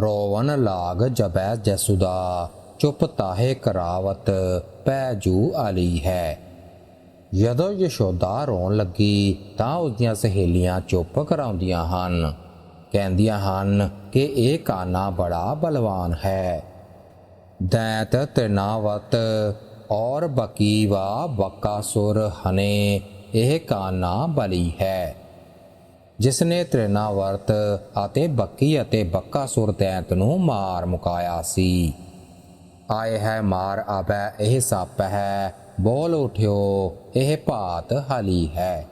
ਰੋਵਨ ਲਾਗ ਜਬੈ ਜਸੁਦਾ, ਚੁੱਪ ਤਾਹੇ ਕਰਾਵਤ, ਪੈ ਜੂ ਆਲੀ ਹੈ। ਜਦੋਂ ਯਸ਼ੋਦਾ ਰੋਣ ਲੱਗੀ, ਤਾਂ ਉਸ ਦੀਆਂ ਸਹੇਲੀਆਂ ਚੁੱਪ ਕਰਾਉਂਦੀਆਂ ਹਨ। ਕਹਿੰਦੀਆਂ ਹਨ ਕਿ ਇਹ ਕਾਨਾ ਬੜਾ ਬਲਵਾਨ ਹੈ। ਦੈਤ ਤਨਾਵਤ ਔਰ ਬਕੀਵਾ ਬਕਾਸੁਰ ਹਨੇ, ਇਹ ਕਾਨਾ ਬਲੀ ਹੈ। ਜਿਸ ਨੇ ਤ੍ਰਿਨਾਵਰਤ ਅਤੇ ਬੱਕੀ ਅਤੇ ਬੱਕਾਸੁਰ ਦੈਂਤ ਨੂੰ ਮਾਰ ਮੁਕਾਇਆ ਸੀ। ਆਏ ਹੈ ਮਾਰ ਆਬੈ ਇਹ ਸੱਪ ਹੈ, ਬੋਲ ਉਠਿਓ, ਇਹ ਭਾਤ ਹਲੀ ਹੈ।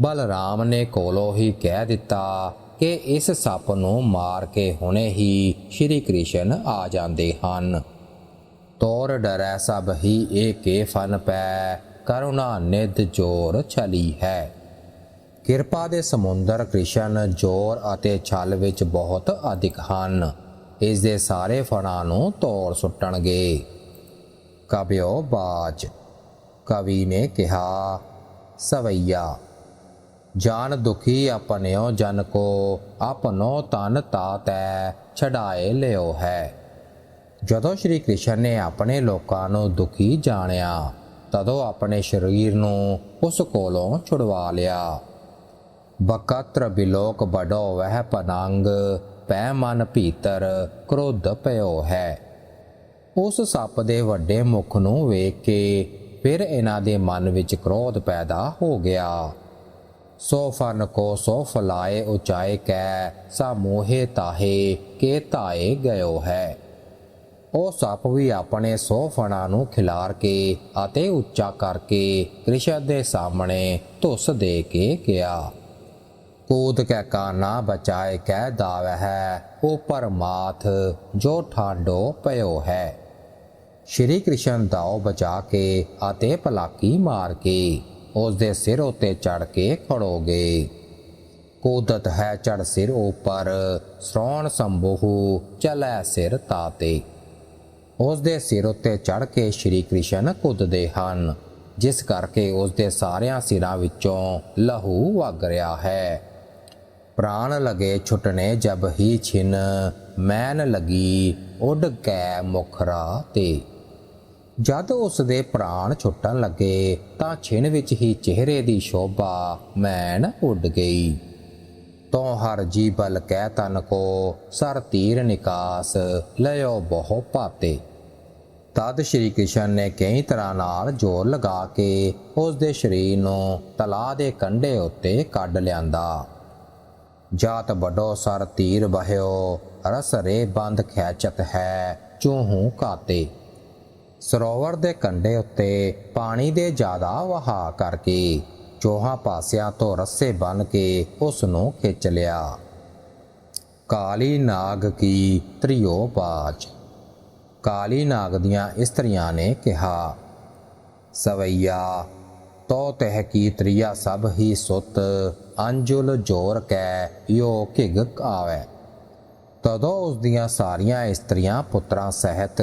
ਬਲਰਾਮ ਨੇ ਕੋਲੋਂ ਹੀ ਕਹਿ ਦਿੱਤਾ ਕਿ ਇਸ ਸੱਪ ਨੂੰ ਮਾਰ ਕੇ ਹੁਣੇ ਹੀ ਸ਼੍ਰੀ ਕ੍ਰਿਸ਼ਨ ਆ ਜਾਂਦੇ ਹਨ। ਤੋਰ ਡਰੈ ਸਭ ਹੀ ਇਹ ਏਕੇ ਫਨ ਪੈ, ਕਰੁਣਾ ਨਿਧ ਜੋਰ ਛਲੀ ਹੈ। ਕਿਰਪਾ ਦੇ ਸਮੁੰਦਰ ਕ੍ਰਿਸ਼ਨ ਜੋਰ ਅਤੇ ਛਲ ਵਿੱਚ ਬਹੁਤ ਅਧਿਕ ਹਨ। ਇਸ ਦੇ ਸਾਰੇ ਫਣਾਂ ਨੂੰ ਤੋੜ ਸੁੱਟਣਗੇ। ਕਬਿਓ ਬਾਜ। ਕਵੀ ਨੇ ਕਿਹਾ, ਸਵਈਆ, ਜਾਨ ਦੁਖੀ ਆਪਣਿਓ ਜਨ ਕੋ ਆਪਨੋ ਤਨ ਤਾਤੈ ਛਡਾਏ ਲਿਓ ਹੈ। ਜਦੋਂ ਸ਼੍ਰੀ ਕ੍ਰਿਸ਼ਨ ਨੇ ਆਪਣੇ ਲੋਕਾਂ ਨੂੰ ਦੁਖੀ ਜਾਣਿਆ, ਤਦੋਂ ਆਪਣੇ ਸਰੀਰ ਨੂੰ ਉਸ ਕੋਲੋਂ ਛੁਡਵਾ ਲਿਆ। ਬਕਤਰ ਬਿਲੋਕ ਬਡੋ ਵਹਿ ਪਨੰਗ, ਪੈ ਮਨ ਭੀਤਰ ਕ੍ਰੋਧ ਭਇਓ ਹੈ। ਉਸ ਸੱਪ ਦੇ ਵੱਡੇ ਮੁਖ ਨੂੰ ਵੇਖ ਕੇ ਫਿਰ ਇਹਨਾਂ ਦੇ ਮਨ ਵਿੱਚ ਕ੍ਰੋਧ ਪੈਦਾ ਹੋ ਗਿਆ। ਸੋ ਫਨ ਕੋ ਸੋ ਫਲਾਏ ਉਚਾਏ ਕੈ, ਸਾ ਮੋਹੇ ਤਾਹੇ ਕੇ ਤਾਏ ਗਇਓ ਹੈ। ਉਹ ਸੱਪ ਵੀ ਆਪਣੇ ਸੋ ਫਣਾਂ ਨੂੰ ਖਿਲਾਰ ਕੇ ਅਤੇ ਉੱਚਾ ਕਰਕੇ ਕ੍ਰਿਸ਼ਨ ਦੇ ਸਾਹਮਣੇ ਧੁੱਸ ਦੇ ਕੇ ਗਿਆ। ਕੂਦ ਕੇ ਕਾਨਾ ਬਚਾਏ ਕਹਿ ਦਾਵ ਹੈ ਉਪਰ ਮਾਥ ਜੋ ਠਾਂਡੋ ਪਇਓ ਹੈ। ਸ਼੍ਰੀ ਕ੍ਰਿਸ਼ਨ ਦਾਉ ਬਚਾ ਕੇ ਅਤੇ ਪਲਾਕੀ ਮਾਰ ਕੇ ਉਸ ਦੇ ਸਿਰ ਉਤੇ ਚੜ ਕੇ ਖੜੋਗੇ। ਗਏ ਹੈ ਚੜ ਸਿਰ ਉਪਰ, ਸ੍ਰੋਣ ਸੰਭੂ ਚਲੈ ਸਿਰ ਤਾਤੇ। ਉਸ ਦੇ ਸਿਰ ਉੱਤੇ ਚੜ ਕੇ ਸ਼੍ਰੀ ਕ੍ਰਿਸ਼ਨ ਕੁੱਦਦੇ ਹਨ, ਜਿਸ ਕਰਕੇ ਉਸ ਦੇ ਸਾਰਿਆਂ ਸਿਰਾਂ ਵਿੱਚੋਂ ਲਹੂ ਵਗ ਰਿਹਾ ਹੈ। ਪ੍ਰਾਣ ਲਗੇ ਛੁਟਨੇ ਜਬ ਹੀ ਛਿਨ, ਮੈਨ ਲਗੀ ਉੱਡ ਕੈ ਮੁਖਰਾ ਤੇ। ਜਦ ਉਸ ਦੇ ਪ੍ਰਾਣ ਛੁੱਟਣ ਲੱਗੇ, ਤਾਂ ਛਿਨ ਵਿੱਚ ਹੀ ਚਿਹਰੇ ਦੀ ਸ਼ੋਭਾ ਮੈਨ ਉੱਡ ਗਈ। ਤੋ ਹਰ ਜੀਬਲ ਕਹਿ ਤਨ ਕੋ, ਸਰ ਤੀਰ ਨਿਕਾਸ ਲਿਓ ਬਹੁ ਪਾਤੇ ਤਦ ਸ਼੍ਰੀ ਕ੍ਰਿਸ਼ਨ ਨੇ ਕਈ ਤਰ੍ਹਾਂ ਨਾਲ ਜ਼ੋਰ ਲਗਾ ਕੇ ਉਸ ਦੇ ਸਰੀਰ ਨੂੰ ਤਲਾ ਦੇ ਕੰਢੇ ਉੱਤੇ ਕੱਢ ਲਿਆਂਦਾ। ਜਾਤ ਵੱਡੋ ਸਰ ਤੀਰ ਬਹਿਓ ਰਸ ਰੇ ਬੰਦ ਖੈਚਤ ਹੈ, ਚੂਹੂ ਕਾਤੇ। ਸਰੋਵਰ ਦੇ ਕੰਢੇ ਉੱਤੇ ਪਾਣੀ ਦੇ ਜ਼ਿਆਦਾ ਵਹਾ ਕਰਕੇ ਚੋਹਾਂ ਪਾਸਿਆਂ ਤੋਂ ਰੱਸੇ ਬਨ ਕੇ ਉਸ ਨੂੰ ਖਿੱਚ ਲਿਆ। ਕਾਲੀ ਨਾਗ ਕੀ ਤ੍ਰਿਓ ਬਾਜ ਕਾਲੀ ਨਾਗ ਦੀਆਂ ਇਸਤਰੀਆਂ ਨੇ ਕਿਹਾ, ਸਵਈਆ ਤੋ ਤਹਿ ਕੀ ਤ੍ਰਿਆ ਸਭ ਹੀ ਸੁਤ, ਅੰਜੁਲ ਜੋਰ ਕੈ ਯੋ ਘਿਗ ਆਵੇ ਤਦੋਂ ਉਸ ਦੀਆਂ ਸਾਰੀਆਂ ਇਸਤਰੀਆਂ ਪੁੱਤਰਾਂ ਸਹਿਤ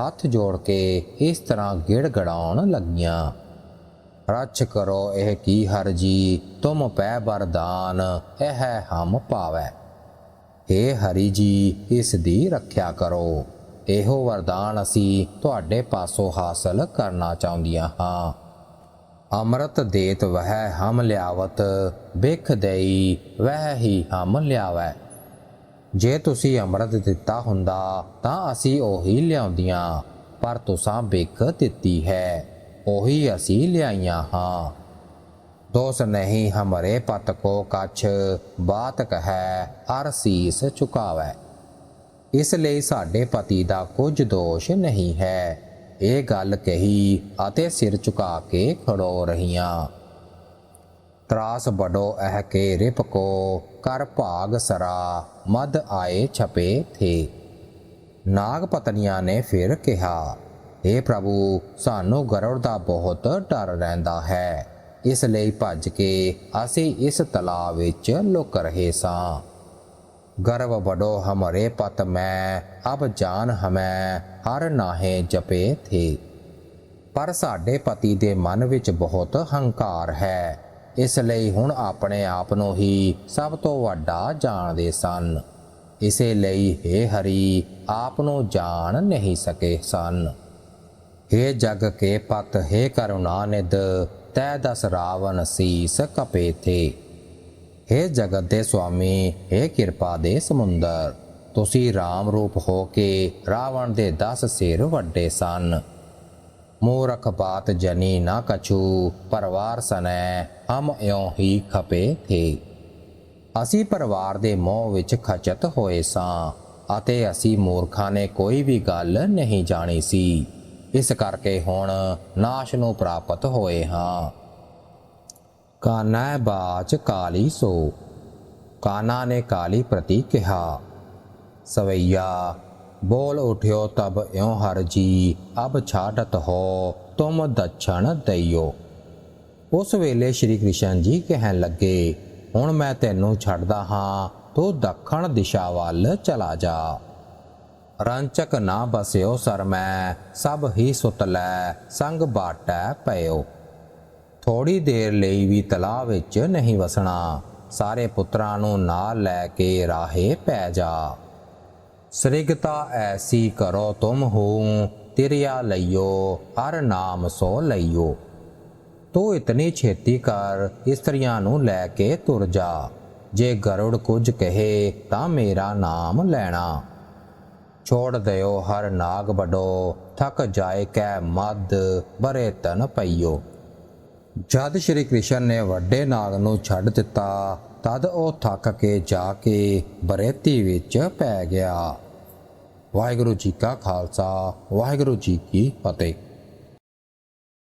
ਹੱਥ ਜੋੜ ਕੇ ਇਸ ਤਰ੍ਹਾਂ ਗਿੜ ਗੜਾਉਣ ਲੱਗੀਆਂ। ਰੱਛ ਕਰੋ ਇਹ ਕੀ ਹਰ ਜੀ, ਤੁਮ ਪੈ ਬਰਦਾਨ ਇਹ ਹਮ ਪਾਵੈ। ਏ ਹਰੀ ਜੀ, ਇਸ ਦੀ ਰੱਖਿਆ ਕਰੋ। ਇਹੋ ਵਰਦਾਨ ਅਸੀਂ ਤੁਹਾਡੇ ਪਾਸੋਂ ਹਾਸਲ ਕਰਨਾ ਚਾਹੁੰਦੀਆਂ ਹਾਂ। ਅੰਮ੍ਰਿਤ ਦੇਤ ਵਹਿ ਹਮ ਲਿਆਵਤ, ਬਿਖ ਦੇਈ ਵਹਿ ਹੀ ਹਮ ਲਿਆਵੈ। ਜੇ ਤੁਸੀਂ ਅੰਮ੍ਰਿਤ ਦਿੱਤਾ ਹੁੰਦਾ, ਤਾਂ ਅਸੀਂ ਉਹੀ ਲਿਆਉਂਦੀਆਂ, ਪਰ ਤੁਸਾਂ ਬਿਖ ਦਿੱਤੀ ਹੈ, ਉਹੀ ਅਸੀਂ ਲਿਆਈਆਂ ਹਾਂ। ਦੋਸ ਨਹੀਂ ਹਮਰੇ ਪਤ ਕੋ ਕਛ, ਬਾਤ ਕਹੈ ਅਰ ਸੀਸ ਝੁਕਾਵੈ ਇਸ ਲਈ ਸਾਡੇ ਪਤੀ ਦਾ ਕੁਝ ਦੋਸ਼ ਨਹੀਂ ਹੈ। ਇਹ ਗੱਲ ਕਹੀ ਅਤੇ ਸਿਰ ਝੁਕਾ ਕੇ ਖੜੋ ਰਹੀਆਂ। ਤਰਾਸ ਬੜੋ ਅਹ ਕੇ ਰਿਪ ਕੋ, ਕਰ ਭਾਗ ਸਰਾ ਮਦ ਆਏ ਛਪੇ ਥੇ। ਨਾਗ ਪਤਨੀਆਂ ਨੇ ਫਿਰ ਕਿਹਾ हे ਪ੍ਰਭੂ, ਸਾਨੂੰ ਗਰੜ ਦਾ ਬਹੁਤ ਡਰ ਰਹਿੰਦਾ ਹੈ। ਇਸ ਲਈ ਭੱਜ ਕੇ ਅਸੀਂ ਇਸ ਤਲਾਅ ਵਿੱਚ ਲੁਕ ਰਹੇ ਸਾਂ। ਗਰਵ ਬੜੋ ਹਮਰੇ ਪਤ ਮੈਂ, ਅਬ ਜਾਨ ਹਮੈ, ਹਰ ਨਾਹੇ ਜਪੇ ਥੇ। ਪਰ ਸਾਡੇ ਪਤੀ ਦੇ ਮਨ ਵਿੱਚ ਬਹੁਤ ਹੰਕਾਰ ਹੈ। ਇਸ ਲਈ ਹੁਣ ਆਪਣੇ ਆਪ ਨੂੰ ਹੀ ਸਭ ਤੋਂ ਵੱਡਾ ਜਾਣਦੇ ਸਨ। ਇਸੇ ਲਈ ਹੈ ਹਰੀ, ਆਪ ਨੂੰ ਜਾਣ ਨਹੀਂ ਸਕੇ ਸਨ। हे ਜਗ ਕੇ ਪਤ हे ਕਰੁਣਾ ਨਿਦ ਤੈ ਦਸ ਰਾਵਣ ਸੀਸ ਕਪੇ ਥੇ। हे ਜਗਤ ਦੇ ਸੁਆਮੀ हे ਕਿਰਪਾ ਦੇ ਸਮੁੰਦਰ। ਤੁਸੀਂ ਰਾਮ ਰੂਪ ਹੋ ਕੇ ਰਾਵਣ ਦੇ 10 ਸਿਰ ਵੱਡੇ ਸਨ। ਮੂਰਖ ਬਾਤ ਜਨੀ ਨਾ ਕਛੂ, ਪਰਵਾਰ ਸਨੈ, ਹਮ ਇਉਂ ਹੀ ਖਪੇ ਥੇ। ਅਸੀਂ ਪਰਿਵਾਰ ਦੇ ਮੋਹ ਵਿੱਚ ਖਚਤ ਹੋਏ ਸਾਂ, ਅਤੇ ਅਸੀਂ ਮੂਰਖਾਂ ਨੇ ਕੋਈ ਵੀ ਗੱਲ ਨਹੀਂ ਜਾਣੀ ਸੀ। ਇਸ ਕਰਕੇ ਹੁਣ ਨਾਸ਼ ਨੂੰ ਪ੍ਰਾਪਤ ਹੋਏ ਹਾਂ। ਕਾਨਾ ਬਾਚ ਕਾਲੀ ਸੋ। ਕਾਨਾ ਨੇ ਕਾਲੀ ਪ੍ਰਤੀ ਕਿਹਾ, ਸਵਈਆ, ਬੋਲ ਉਠਿਓ ਤਬ ਇਉ ਹਰ ਜੀ, ਅਬ ਛਾੜਤ ਹੋ, ਤੁਮ ਦਛਣ ਦਈਓ। ਉਸ ਵੇਲੇ ਸ਼੍ਰੀ ਕ੍ਰਿਸ਼ਨ ਜੀ ਕਹਿਣ ਲੱਗੇ, ਹੁਣ ਮੈਂ ਤੈਨੂੰ ਛੱਡਦਾ ਹਾਂ, ਤੂੰ ਦੱਖਣ ਦਿਸ਼ਾ ਵੱਲ ਚਲਾ ਜਾ। ਰੰਚਕ ਨਾ ਬਸਿਓ ਸਰ ਮੈਂ, ਸਭ ਹੀ ਸੁਤ ਲੈ, ਸੰਗ ਬਾਟੈ ਪਇਓ। ਥੋੜੀ ਦੇਰ ਲਈ ਵੀ ਤਲਾਅ ਵਿੱਚ ਨਹੀਂ ਵਸਣਾ। ਸਾਰੇ ਪੁੱਤਰਾਂ ਨੂੰ ਨਾਲ ਲੈ ਕੇ ਰਾਹੇ ਪੈ ਜਾ। ਸ੍ਰਿਗਤਾ ਐਸੀ ਕਰੋ ਤੁਮ ਹੋ ਤਿਰਿਆ ਲਈਓ, ਹਰ ਨਾਮ ਸੋ ਲਈਓ। ਤੂੰ ਇਤਨੀ ਛੇਤੀ ਕਰ, ਇਸਤਰੀਆਂ ਨੂੰ ਲੈ ਕੇ ਤੁਰ ਜਾ। ਜੇ ਗਰੁੜ ਕੁਝ ਕਹੇ, ਤਾਂ ਮੇਰਾ ਨਾਮ ਲੈਣਾ। ਛੋੜ ਦਿਓ, ਹਰ ਨਾਗ ਬਡੋ ਥੱਕ ਜਾਏ ਕੈ ਮਦ ਬਰੇ ਤਨ ਪਈਓ। ਜਦ ਸ਼੍ਰੀ ਕ੍ਰਿਸ਼ਨ ਨੇ ਵੱਡੇ ਨਾਗ ਨੂੰ ਛੱਡ ਦਿੱਤਾ, ਤਦ ਉਹ ਥੱਕ ਕੇ ਜਾ ਕੇ ਬਰੇਤੀ ਵਿੱਚ ਪੈ ਗਿਆ। ਵਾਹਿਗੁਰੂ ਜੀ ਕਾ ਖਾਲਸਾ, ਵਾਹਿਗੁਰੂ ਜੀ ਕੀ ਫਤਿਹ।